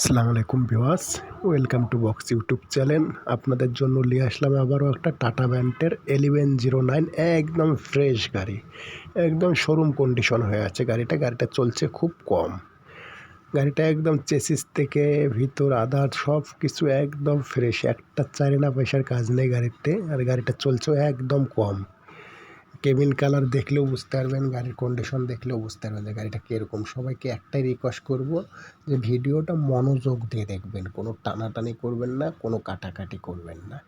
আসসালামু আলাইকুম বিওয়াস welcome to box YouTube channel. আপনাদের জন্য নিয়ে আসলাম আবারও একটা টাটা ব্যান্ডের এলিভেন জিরো নাইন, একদম ফ্রেশ গাড়ি। একদম শোরুম কন্ডিশন হয়ে আছে গাড়িটা। গাড়িটা চলছে খুব কম। গাড়িটা একদম চেসিস থেকে ভিতর, আধার সব কিছু একদম ফ্রেশ একটা চারিনা পয়সার কাজ নেই গাড়িতে, আর গাড়িটা চলছে একদম কম। কেবিন কালার দেখলেও বুঝতে পারবেন, গাড়ির কন্ডিশন দেখলেও বুঝতে পারবেন যে গাড়িটা কীরকম। সবাইকে একটাই রিকোয়েস্ট করব যে ভিডিওটা মনোযোগ দিয়ে দেখবেন, কোনো টানাটানি করবেন না, কোনো কাটাকাটি করবেন না।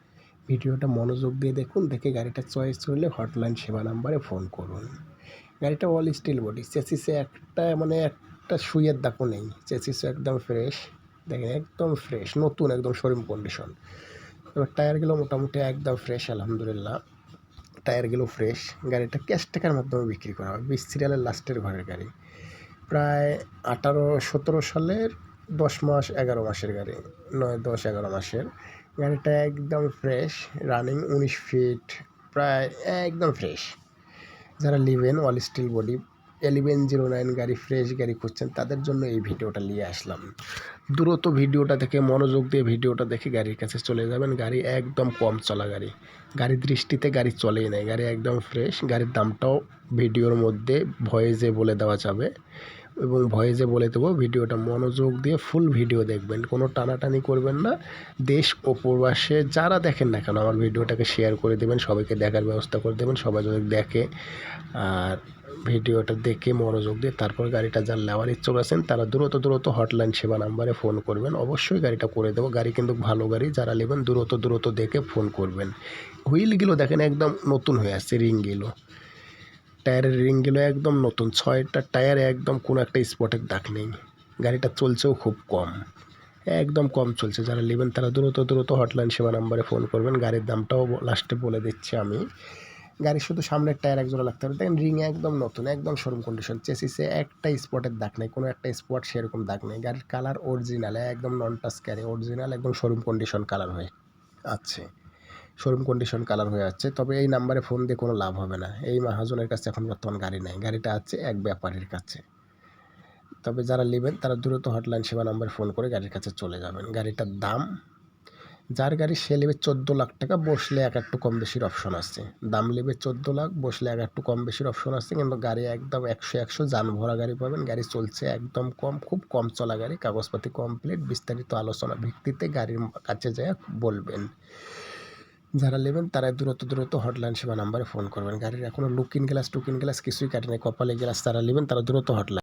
ভিডিওটা মনোযোগ দিয়ে দেখুন, দেখে গাড়িটা চয়েস হলে হটলাইন সেবা নাম্বারে ফোন করুন। গাড়িটা অল স্টিল বডি চেসিসে একটা মানে একটা সুইয়ের দাপও নেই চেসিসও একদম ফ্রেশ দেখেন একদম ফ্রেশ নতুন, একদম শোরুম কন্ডিশন এবার টায়ারগুলো মোটামুটি একদম ফ্রেশ আলহামদুলিল্লাহ। টায়ারগুলো ফ্রেশ গাড়িটা ক্যাশ টাকার মাধ্যমে বিক্রি করা হয়। বিশ সিরিয়ালের লাস্টের ঘরের গাড়ি। প্রায় আঠারো, সতেরো সালের দশ মাস, এগারো মাসের গাড়ি। নয়, দশ, এগারো মাসের। গাড়িটা একদম ফ্রেশ রানিং উনিশ ফিট প্রায় একদম ফ্রেশ যারা eleven all steel body eleven zero nine গাড়ি ফ্রেশ গাড়ি খুঁজছেন, তাদের জন্য এই ভিডিওটা নিয়ে আসলাম। দ্রুত ভিডিওটা দেখে, মনোযোগ দিয়ে ভিডিওটা দেখে গাড়ির কাছে চলে যাবেন। গাড়ি একদম কম চলা গাড়ি। গাড়ির দৃষ্টিতে গাড়ি চলেই নেয় গাড়ি একদম ফ্রেশ। গাড়ির দামটাও ভিডিওর মধ্যে ভয়েসে বলে দেওয়া যাবে। এবং ভয়েসে বলে দেবো, ভিডিওটা মনোযোগ দিয়ে ফুল ভিডিও দেখবেন। কোনো টানাটানি করবেন না। দেশ ও প্রবাসে যারা দেখেন না কেন, আমার ভিডিওটাকে শেয়ার করে দেবেন, সবাইকে দেখার ব্যবস্থা করে দেবেন, সবাই যদি দেখে আর ভিডিওটা দেখে মনোযোগ দিয়ে তারপর গাড়িটা যার নেওয়ার ইচ্ছুক আছেন, তারা দ্রুত দ্রুত হটলাইন সেবা নাম্বারে ফোন করবেন। অবশ্যই গাড়িটা করে দেবো। গাড়ি কিন্তু ভালো গাড়ি, যারা নেবেন দ্রুত দ্রুত দেখে ফোন করবেন। হুইলগুলো দেখেন একদম নতুন হয়ে আসছে রিংগুলো টায়ারের রিংগুলো একদম নতুন, ছয়টা টায়ারে একদম কোনো একটা স্পটের দাগ নেই। গাড়িটা চলছেও খুব কম, একদম কম চলছে। যারা নেবেন তারা দ্রুত দ্রুত হটলাইন সেবা নাম্বারে ফোন করবেন। গাড়ির দামটাও লাস্টে বলে দিচ্ছি আমি। গাড়ির শুধু সামনের টায়ার একজোড়া লাগতে পারে। দেখেন রিং একদম নতুন, একদম শোরুম কন্ডিশন চেসিসে একটা স্পটের দাগ নেই, কোনো একটা স্পট সেরকম দাগ নেই। গাড়ির কালার অরিজিনাল একদম নন টাচ ক্যারি অরিজিনাল একদম শোরুম কন্ডিশন কালার হয়ে আছে। শোরুম কন্ডিশন কালার হয়ে যাচ্ছে তবে এই নাম্বারে ফোন দিয়ে কোনো লাভ হবে না। এই মাহাজনের কাছে এখন বর্তমান গাড়ি নেই। গাড়িটা আছে এক ব্যাপারীর কাছে। তবে যারা নেবেন, তারা দ্রুত হটলাইন সেবা নাম্বারে ফোন করে গাড়ির কাছে চলে যাবেন। গাড়িটার দাম, যার গাড়ি সে নেবে চোদ্দ লাখ টাকা, বসলে এক একটু কম বেশির অপশন আছে। দাম নেবে চোদ্দ লাখ, বসলে এক একটু কম বেশির অপশন আছে। কিন্তু গাড়ি একদম একশো একশো যান ভরা গাড়ি পাবেন। গাড়ি চলছে একদম কম, খুব কম চলা গাড়ি। কাগজপাতি কমপ্লিট বিস্তারিত আলোচনা ভিত্তিতে গাড়ির কাছে যায় বলবেন। যারা নেবেন তারা দূরত্ব দূরত্ব হটলাইন সেবা নাম্বারে ফোন করবেন। গাড়ির এখনও লুকিন গ্লাস টুকিন গ্লাস কিছুই কাটেনি, কপালে গ্লাস তারা নেবেন, তারা দূরত্ব হটলাইন